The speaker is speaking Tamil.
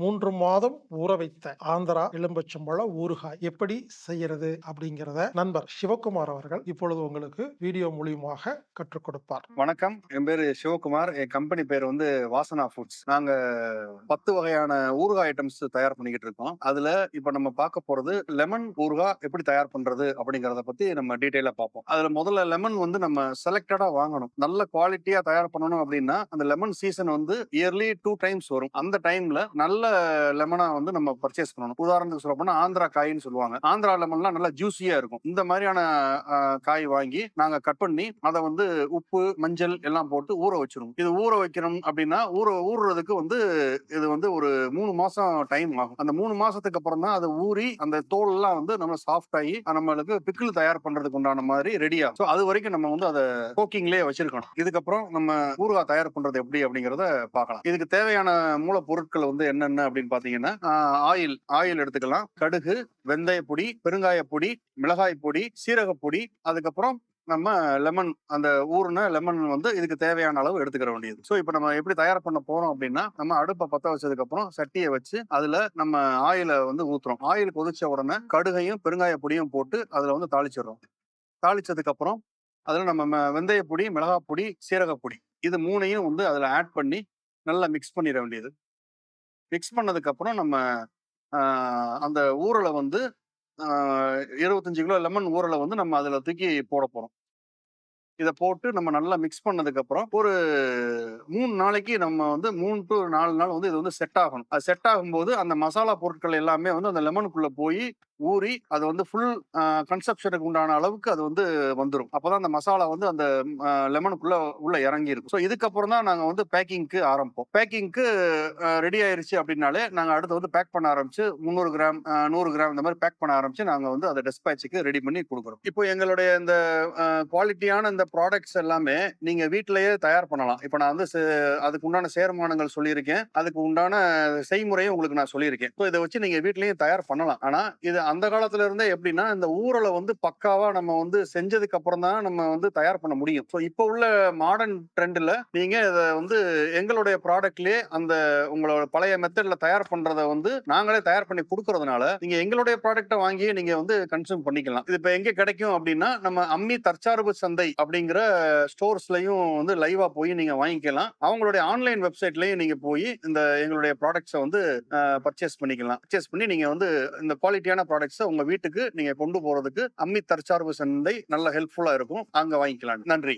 மூன்று மாதம் ஊற வைத்த ஆந்திரா எலும்பச்சம்பழ ஊறுகாய் எப்படி செய்யறது அப்படிங்கிறத நண்பர் சிவகுமார் அவர்கள் இப்பொழுது உங்களுக்கு வீடியோ மூலியமாக கற்றுக் கொடுப்பார். வணக்கம். என் பேரு சிவகுமார். என் கம்பெனி பேர் வந்து வாசனா ஃபுட்ஸ். நாங்க பத்து வகையான ஊறுகாய் ஐட்டம்ஸ் தயார் பண்ணிக்கிட்டு இருக்கோம். அதுல இப்ப நம்ம பார்க்க போறது லெமன் ஊறுகாய் எப்படி தயார் பண்றது அப்படிங்கறத பத்தி நம்ம டீட்டெயிலா பார்ப்போம். அதுல முதல்ல லெமன் வந்து நம்ம செலக்டடா வாங்கணும். நல்ல குவாலிட்டியா தயார் பண்ணணும் அப்படின்னா அந்த லெமன் சீசன் வந்து இயர்லி டூ டைம்ஸ் வரும். அந்த டைம்ல நல்ல லெமனா வந்து நம்ம பர்ச்சேஸ் பண்ணணும். உதாரணத்துக்கு சொல்ல போனா ஆந்திரா காயின்னு சொல்லுவாங்க. ஆந்திரா லெமன்லாம் நல்லா ஜூஸியா இருக்கும். இந்த மாதிரியான காய் வாங்கி நாங்க கட் பண்ணி அதை வந்து உப்பு மஞ்சள் எல்லாம் போட்டு ஊற வச்சிருவோம். இது ஊற வைக்கணும் அப்படின்னா ஊற ஊறுறதுக்கு வந்து இது வந்து ஒரு மூணு மாசம் டைம் ஆகும். அந்த மூணு மாசத்துக்கு அப்புறம் தான் அது ஊறி அந்த தோல் எல்லாம் வந்து நம்ம சாஃப்ட் ஆகி நம்மளுக்கு பிக்கிள் தயார் பண்றதுக்கு உண்டான மாதிரி ரெடி ஆகும். ஸோ அது வரைக்கும் நம்ம வந்து அதை கோக்கிங்லேயே வச்சிருக்கணும். இதுக்கப்புறம் நம்ம ஊறுகாய் தயார் பண்றது எப்படி அப்படிங்கறத பார்க்கலாம். இதுக்கு தேவையான மூலப்பொருட்கள் வந்து என்னென்ன என்ன அப்படின்னு பாத்தீங்கன்னா ஆயில் ஆயில் எடுத்துக்கலாம். கடுகு வெந்தய பொடி பெருங்காய பொடி மிளகாய் பொடி சீரக பொடி அதுக்கப்புறம் நம்ம லெமன் அந்த ஊறுன லெமன் வந்து இதுக்கு தேவையான அளவு எடுத்துக்கிற வேண்டியது. ஸோ இப்போ நம்ம எப்படி தயார் பண்ண போறோம் அப்படின்னா நம்ம அடுப்பை பத்த வச்சதுக்கு அப்புறம் சட்டியை வச்சு அதுல நம்ம ஆயிலை வந்து ஊத்துறோம். ஆயில் கொதிச்ச உடனே கடுகையும் பெருங்காய பொடியும் போட்டு அதுல வந்து தாளிச்சிடுறோம். தாளிச்சதுக்கு அப்புறம் அதில் நம்ம ம- வெந்தய பொடி மிளகாய் பொடி சீரக பொடி இது மூணையும் வந்து அதில் ஆட் பண்ணி நல்லா மிக்ஸ் பண்ணிட வேண்டியது. மிக்ஸ் பண்ணதுக்கப்புறம் நம்ம அந்த ஊறலை வந்து இருபத்தஞ்சி இருபத்தஞ்சு கிலோ லெமன் ஊறலை வந்து நம்ம அதில் தூக்கி போட போகிறோம் இதை போட்டு நம்ம நல்லா மிக்ஸ் பண்ணதுக்கப்புறம் ஒரு மூணு நாளைக்கு நம்ம வந்து மூணு டு நாலு நாள் வந்து இது வந்து செட் ஆகணும். அது செட் ஆகும்போது அந்த மசாலா பொருட்கள் எல்லாமே வந்து அந்த லெமனுக்குள்ளே போய் ஊறி அது வந்து ஃபுல் கன்செப்ஷனுக்கு உண்டான அளவுக்கு அது வந்து வந்துடும் அப்போதான் அந்த மசாலா வந்து அந்த லெமனுக்குள்ள உள்ள இறங்கி இருக்கும் ஸோ இதுக்கப்புறம் தான் நாங்கள் வந்து பேக்கிங்க்கு ஆரம்பிப்போம். பேக்கிங்க்கு ரெடி ஆயிருச்சு அப்படின்னாலே நாங்கள் அடுத்து வந்து பேக் பண்ண ஆரம்பிச்சு முந்நூறு கிராம் நூறு கிராம் இந்த மாதிரி பேக் பண்ண ஆரம்பிச்சு நாங்கள் வந்து அதை டெஸ்பேச்சுக்கு ரெடி பண்ணி கொடுக்குறோம். இப்போ எங்களுடைய இந்த குவாலிட்டியான இந்த ப்ராடக்ட்ஸ் எல்லாமே நீங்கள் வீட்டிலேயே தயார் பண்ணலாம். இப்போ நான் வந்து அதுக்கு உண்டான சேர்மானங்கள் சொல்லியிருக்கேன். அதுக்கு உண்டான செய்முறையும் உங்களுக்கு நான் சொல்லியிருக்கேன். ஸோ இதை வச்சு நீங்கள் வீட்லேயும் தயார் பண்ணலாம். ஆனால் இது அந்த காலத்துல இருந்தே எப்படின்னா இந்த ஊரலை வந்து பக்காவா நம்ம வந்து செஞ்சதுக்கு அப்புறம் தான் நம்ம வந்து தயார் பண்ண முடியும். ஸோ இப்போ உள்ள மாடர்ன் ட்ரெண்ட்ல நீங்க இதை வந்து எங்களுடைய ப்ராடக்ட்லயே அந்த உங்களோட பழைய மெத்தட்ல தயார் பண்றத வந்து நாங்களே தயார் பண்ணி கொடுக்கறதுனால நீங்க எங்களுடைய ப்ராடக்ட்டை வாங்கி நீங்க வந்து கன்சியூம் பண்ணிக்கலாம். இது இப்போ எங்க கிடைக்கும் அப்படின்னா நம்ம அம்மி தற்சார்பு சந்தை அப்படிங்கிற ஸ்டோர்ஸ்லயும் வந்து லைவா போய் நீங்க வாங்கிக்கலாம். அவங்களுடைய ஆன்லைன் வெப்சைட்லயும் நீங்க போய் இந்த எங்களுடைய ப்ராடக்ட்ஸை வந்து பர்ச்சேஸ் பண்ணிக்கலாம். பர்ச்சேஸ் பண்ணி நீங்க வந்து இந்த குவாலிட்டியான ப்ராடக்ட்ஸை உங்க வீட்டுக்கு நீங்க கொண்டு போறதுக்கு அம்மி தற்சார்பு சந்தை நல்ல ஹெல்ப்ஃபுல்லா இருக்கும். அங்க வாங்கிக்கலாம் நன்றி.